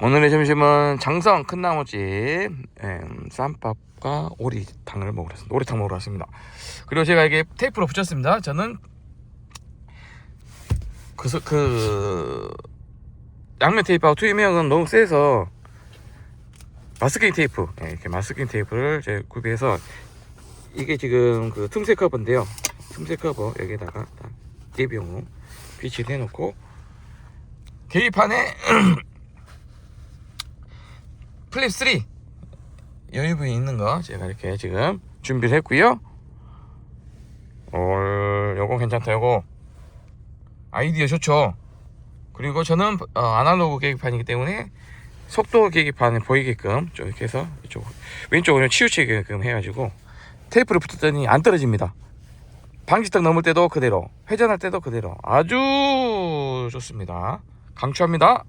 오늘의 점심은 장성 큰 나무집 em, 쌈밥과 오리탕을 먹으러 왔습니다. 오리탕 먹으러 왔습니다. 그리고 제가 이게 테이프로 붙였습니다. 저는 그, 소- 그 양면 테이프하고 투명은 너무 세서 마스킹 테이프 예, 이렇게 마스킹 테이프를 제가 구비해서 이게 지금 그 틈새 커버인데요. 틈새 커버 여기다가 딱 대비용으로 비치를 해놓고 계기판에 플립 3 여유분이 있는 거 제가 이렇게 지금 준비를 했고요. 어, 요거 괜찮다. 요거 아이디어 좋죠. 그리고 저는 어, 아날로그 계기판이기 때문에 속도 계기판을 보이게끔 좀 이렇게 해서 이쪽 왼쪽으로 치우치게끔 해가지고 테이프를 붙였더니 안 떨어집니다. 방지턱 넘을 때도 그대로 회전할 때도 그대로 아주 좋습니다. 강추합니다.